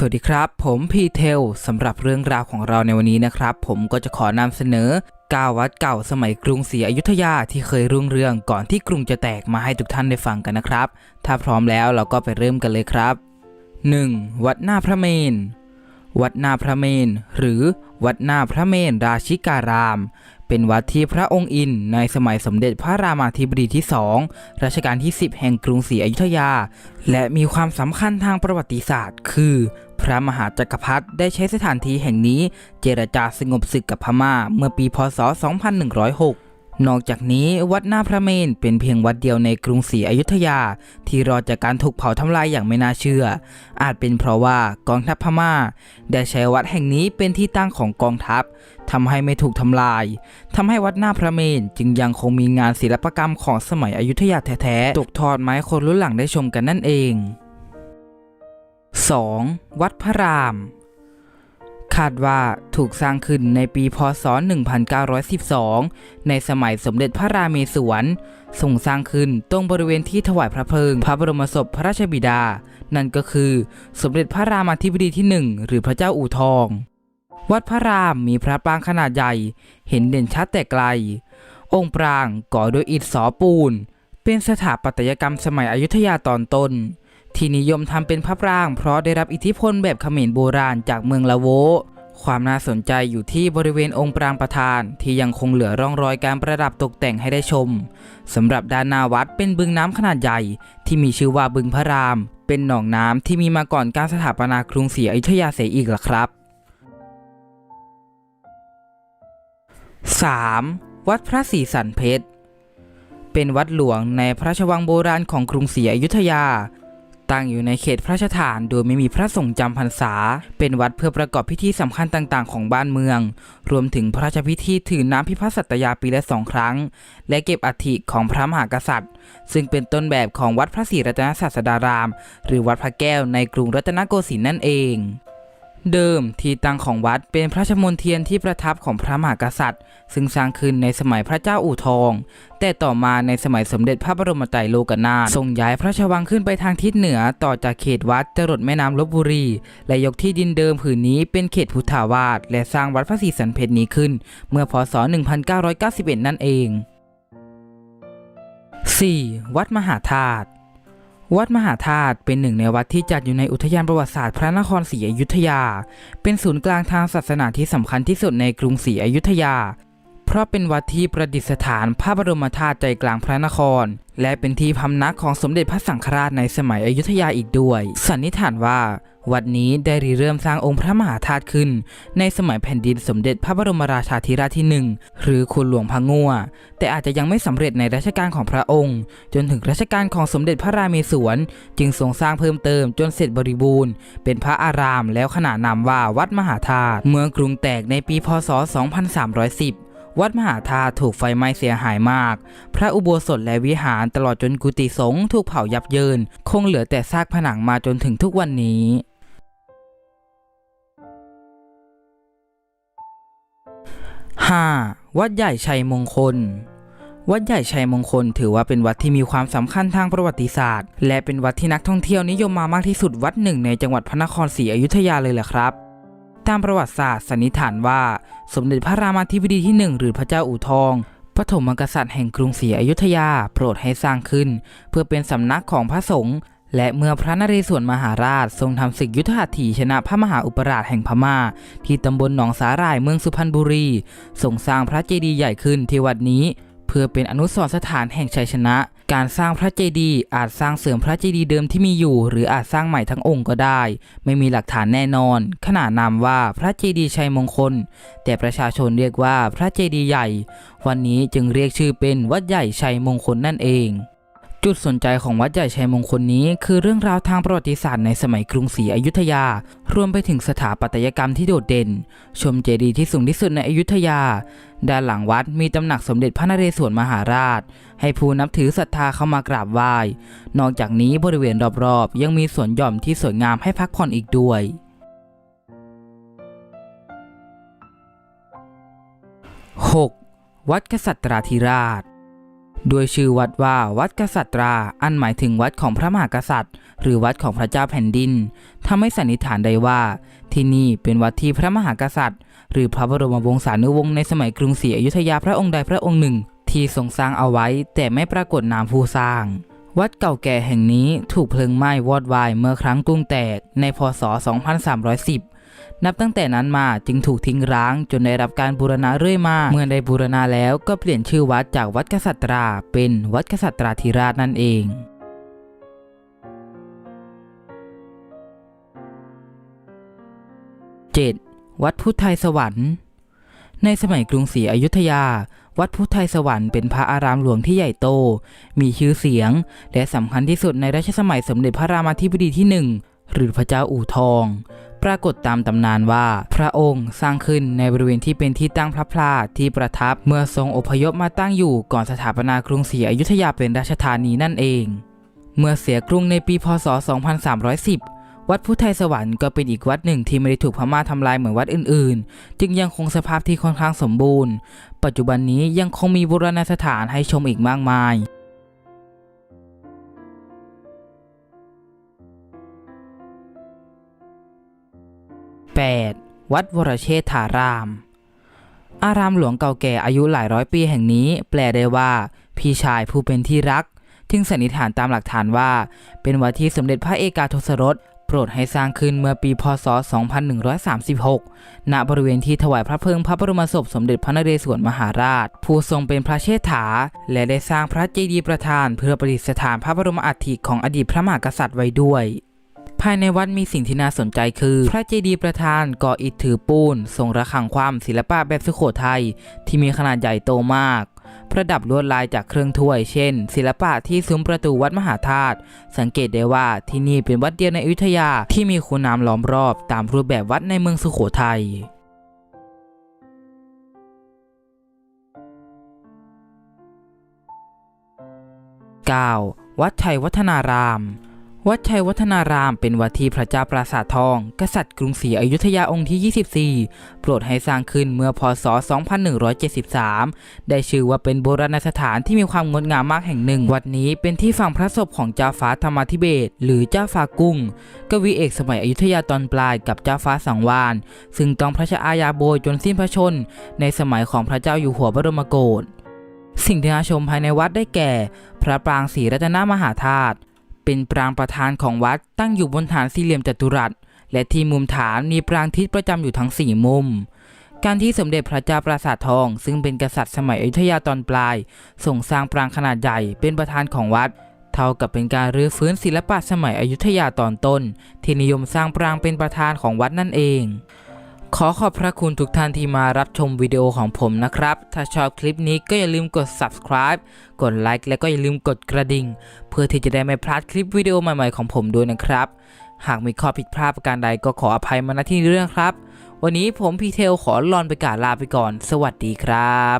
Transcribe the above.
สวัสดีครับ ผมพีเทลสำหรับเรื่องราวของเราในวันนี้นะครับ ผมก็จะขอนำเสนอ9วัดเก่าสมัยกรุงศรีอยุธยาที่เคยรุ่งเรืองก่อนที่กรุงจะแตกมาให้ทุกท่านได้ฟังกันนะครับ ถ้าพร้อมแล้วเราก็ไปเริ่มกันเลยครับ 1. วัดหน้าพระเมน วัดหน้าพระเมน หรือวัดหน้าพระเมนราชิการาม เป็นวัดที่พระองค์อินในสมัยสมเด็จพระรามาธิบดีที่สองรัชกาลที่ 10 แห่งกรุงศรีอยุธยา และมีความสำคัญทางประวัติศาสตร์ คือ ระมหาจักรพรรดิได้ใช้สถานที่แห่งนี้เจรจาสงบศึกกับพม่าเมื่อปีพศ 2106นอกจากนี้วัดหน้าพระเมนเป็นเพียงวัดเดียวในกรุงศรีอยุธยา ที่รอดจากการถูกเผาทำลายอย่างไม่น่าเชื่อ อาจเป็นเพราะว่ากองทัพพม่า ได้ใช้วัดแห่งนี้เป็นที่ตั้งของกองทัพทำให้ไม่ถูกทำลายทำให้วัดหน้าพระเมนจึงยังคงมีงานศิลปกรรมของสมัยอยุธยาแท้ๆตกทอดไม้คนรุ่นหลังได้ชมกันนั่นเอง 2. วัดพระราม คาดว่าถูกสร้างขึ้นในปีพศ 1912 ในสมัยสมเด็จพระราเมศวรทรงสร้างขึ้นตรงบริเวณที่ถวายพระเพลิง พระบรมศพพระราชบิดา นั่นก็คือสมเด็จพระรามาธิบดีที่หนึ่งหรือพระเจ้าอู่ทอง วัดพระรามมีพระปรางขนาดใหญ่ เห็นเด่นชัดแต่ไกล องค์ปรางก่อด้วยอิฐสอปูน เป็นสถาปัตยกรรมสมัยอยุธยาตอนต้น ที่นิยมทำเป็นพระปราง เพราะได้รับอิทธิพลแบบเขมรโบราณจากเมืองละโว ความน่าสนใจอยู่ที่บริเวณองค์ปรางประธาน ที่ยังคงเหลือร่องรอยการประดับตกแต่งให้ได้ชมสำหรับด้านหน้าวัดเป็นบึงน้ำขนาดใหญ่ ที่มีชื่อว่าบึงพระราม เป็นหนองน้ำที่มีมาก่อนการสถาปนากรุงศรีอยุธยาเสียอีกล่ะครับ 3. วัดพระศรีสันเพชรเป็นวัดหลวงในพระราชวังโบราณของกรุงศรีอยุธยา ตั้งอยู่ในเขตพระราชฐาน โดยไม่มีพระสงฆ์จำพรรษา เป็นวัดเพื่อประกอบพิธีสำคัญต่างๆ ของบ้านเมือง รวมถึงพระราชพิธีถือน้ำพิพัฒน์สัตยาปีละสองครั้ง และเก็บอัฐิของพระมหากษัตริย์ ซึ่งเป็นต้นแบบของวัดพระศรีรัตนศาสดาราม หรือวัดพระแก้วในกรุงรัตนโกสินทร์นั่นเองเดิมที่ตั้งของวัดเป็นพระชมณฑียนที่ประทับของพระมหากษัตริย์ ซึ่งสร้างขึ้นในสมัยพระเจ้าอู่ทอง แต่ต่อมาในสมัยสมเด็จพระบรมไตรโลกนาถทรงย้ายพระราชวังขึ้นไปทางทิศเหนือต่อจากเขตวัดจรดแม่น้ำลบบุรี และยกที่ดินเดิมผืนนี้เป็นเขตพุทธาวาสและสร้างวัดพระศรีสันเพชรนี้ขึ้น เมื่อพศ 1991 นั่นเอง 4. วัดมหาธาตุวัดมหาธาตุเป็นหนึ่งในวัดที่จัดอยู่ในอุทยานประวัติศาสตร์พระนครศรีอยุธยา เป็นศูนย์กลางทางศาสนาที่สำคัญที่สุดในกรุงศรีอยุธยา เพราะเป็นวัดที่ประดิษฐานพระบรมธาตุใจกลางพระนคร และเป็นที่พำนักของสมเด็จพระสังฆราชในสมัยอยุธยาอีกด้วย สันนิษฐานว่าวัดนี้ได้ริเริ่มสร้างองค์พระมหาธาตุขึ้น ในสมัยแผ่นดินสมเด็จพระบรมราชาธิราชที่หนึ่งหรือคุณหลวงพะงัวแต่อาจจะยังไม่สำเร็จในรัชกาลของพระองค์ จนถึงรัชกาลของสมเด็จพระราเมศวรจึงทรงสร้างเพิ่มเติมจนเสร็จบริบูรณ์ เป็นพระอารามแล้วขนานนามว่าวัดมหาธาตุเมืองกรุงแตกในปีพศ 2310 วัดมหาธาตุถูกไฟไหม้เสียหายมาก พระอุโบสถและวิหารตลอดจนกุฏิสงฆ์ถูกเผายับเยิน คงเหลือแต่ซากผนังมาจนถึงทุกวันนี้ 5. วัดใหญ่ชัยมงคล วัดใหญ่ชัยมงคล ถือว่าเป็นวัดที่มีความสำคัญทางประวัติศาสตร์ และเป็นวัดที่นักท่องเที่ยวนิยมมามากที่สุดวัดหนึ่งในจังหวัดพระนครศรีอยุธยาเลยแหละครับ ตามประวัติศาสตร์สันนิษฐานว่าสมเด็จพระรามาธิบดีที่หนึ่งหรือพระเจ้าอู่ทองปฐมกษัตริย์แห่งกรุงศรีอยุธยาโปรดให้สร้างขึ้น เพื่อเป็นสำนักของพระสงฆ์และเมื่อพระนเรศวรมหาราชทรงทำศึกยุทธหัตถีชนะพระมหาอุปราชแห่งพม่า ที่ตำบลหนองสาหร่ายเมืองสุพรรณบุรีทรงสร้างพระเจดีย์ใหญ่ขึ้นที่วัดนี้ เพื่อเป็นอนุสรณ์สถานแห่งชัยชนะ การสร้างพระเจดีย์อาจสร้างเสริมพระเจดีย์เดิมที่มีอยู่ หรืออาจสร้างใหม่ทั้งองค์ก็ได้ ไม่มีหลักฐานแน่นอน ขนานนามว่าพระเจดีย์ชัยมงคล แต่ประชาชนเรียกว่าพระเจดีย์ใหญ่ วันนี้จึงเรียกชื่อเป็นวัดใหญ่ชัยมงคลนั่นเอง จุดสนใจของวัดใหญ่ชัยมงคลนี้ คือเรื่องราวทางประวัติศาสตร์ในสมัยกรุงศรีอยุธยา รวมไปถึงสถาปัตยกรรมที่โดดเด่น ชมเจดีย์ที่สูงที่สุดในอยุธยา ด้านหลังวัดมีตำหนักสมเด็จพระนเรศวรมหาราช ให้ผู้นับถือศรัทธาเข้ามากราบไหว้ นอกจากนี้บริเวณรอบๆ ยังมีสวนหย่อมที่สวยงามให้พักผ่อนอีกด้วย 6. วัดกษัตราธิราช ด้วยชื่อวัดว่าวัดกษัตรา อันหมายถึงวัดของพระมหากษัตริย์ หรือวัดของพระเจ้าแผ่นดินทำให้สันนิษฐานได้ว่า ที่นี่เป็นวัดที่พระมหากษัตริย์ หรือพระบรมวงศานุวงศ์ในสมัยกรุงศรีอยุธยาพระองค์ใดพระองค์หนึ่ง ที่ทรงสร้างเอาไว้ แต่ไม่ปรากฏนามผู้สร้าง วัดเก่าแก่แห่งนี้ถูกเพลิงไหม้วอดวายเมื่อครั้งกรุงแตกในพศ 2310 นับตั้งแต่นั้นมาจึงถูกทิ้งร้างจนได้รับการบูรณะเรื่อยมา เมื่อได้บูรณะแล้วก็เปลี่ยนชื่อวัดจากวัดกษัตรา เป็นวัดกษัตราธิราชนั่นเอง 7. วัดพุทธไทยสวรรค์ ในสมัยกรุงศรีอยุธยา วัดพุทธไทยสวรรค์เป็นพระอารามหลวงที่ใหญ่โต มีชื่อเสียง และสำคัญที่สุดในรัชสมัยสมเด็จพระรามาธิบดีที่หนึ่งหรือพระเจ้าอู่ทอง ปรากฏตามตำนานว่า พระองค์สร้างขึ้นในบริเวณที่เป็นที่ตั้งพระพลาที่ประทับเมื่อทรงอพยพมาตั้งอยู่ก่อนสถาปนากรุงศรีอยุธยาเป็นราชธานีนั่นเอง เมื่อเสียกรุงในปีพศ 2310 วัดพุทธไทยสวรรค์ก็เป็นอีกวัดหนึ่งที่ไม่ได้ถูกพม่าทำลายเหมือนวัดอื่นๆ จึงยังคงสภาพที่ค่อนข้างสมบูรณ์ ปัจจุบันนี้ยังคงมีโบราณสถานให้ชมอีกมากมาย 8. วัดวรเชษฐาราม อารามหลวงเก่าแก่อายุหลายร้อยปีแห่งนี้ แปลได้ว่า พี่ชายผู้เป็นที่รักจึงสันนิษฐานตามหลักฐานว่า เป็นวัดที่สมเด็จพระเอกาทศรสโปรดให้สร้างขึ้นเมื่อปีพศ 2136 ณ บริเวณที่ถวายพระเพลิงพระบรมศพสมเด็จพระนเรศวรมหาราช ผู้ทรงเป็นพระเชษฐา และได้สร้างพระเจดีย์ประธาน เพื่อประดิษฐานพระบรมอัฐิของอดีตพระมหากษัตริย์ไว้ด้วย ภายในวัดมีสิ่งที่น่าสนใจคือ พระเจดีย์ประธานก่ออิฐถือปูนทรงระฆังความศิลปะแบบสุโขทัยที่มีขนาดใหญ่โตมาก ประดับลวดลายจากเครื่องถ้วย เช่น ศิลปะที่ซุ้มประตูวัดมหาธาตุสังเกตได้ว่าที่นี่เป็นวัดเดียวในอยุธยาที่มีคูน้ำล้อมรอบตามรูปแบบวัดในเมืองสุโขทัย 9. วัดชัยวัฒนาราม วัดชัยวัฒนารามเป็นวัดที่พระเจ้าปราสาททอง กษัตริย์กรุงศรีอยุธยาองค์ที่ 24 โปรดให้สร้างขึ้นเมื่อพศ 2173 ได้ชื่อว่าเป็นโบราณสถานที่มีความงดงามมากแห่งหนึ่ง วัดนี้เป็นที่ฝังพระศพของเจ้าฟ้าธรรมธิเบศหรือเจ้าฟ้ากุ้ง กวีเอกสมัยอยุธยาตอนปลายกับเจ้าฟ้าสังวาน ซึ่งต้องพระชอาญาโบยจนสิ้นพระชน ในสมัยของพระเจ้าอยู่หัวบรมโกศสิ่งที่น่าชมภายในวัดได้แก่ พระปรางศรีรัตนมหาธาตุ เป็นปรางประธานของวัดตั้งอยู่บนฐานสี่เหลี่ยมจัตุรัส และที่มุมฐานมีปรางทิศประจำอยู่ทั้งสี่มุม การที่สมเด็จพระเจ้าปราสาททอง ซึ่งเป็นกษัตริย์สมัยอยุธยาตอนปลายส่งสร้างปรางขนาดใหญ่เป็นประธานของวัด เท่ากับเป็นการรื้อฟื้นศิลปะสมัยอยุธยาตอนต้น ที่นิยมสร้างปรางเป็นประธานของวัดนั่นเอง ขอขอบพระคุณทุกท่านที่มารับชมวิดีโอของผมนะครับ ถ้าชอบคลิปนี้ก็อย่าลืมกด subscribe กดไลค์และก็อย่าลืมกดกระดิ่ง เพื่อที่จะได้ไม่พลาดคลิปวิดีโอใหม่ๆของผมด้วยนะครับ หากมีข้อผิดพลาดประการใดก็ขออภัยมาณที่นี้ด้วยนะครับ วันนี้ผมพีเทลขอลอนไปกาลาไปก่อน สวัสดีครับ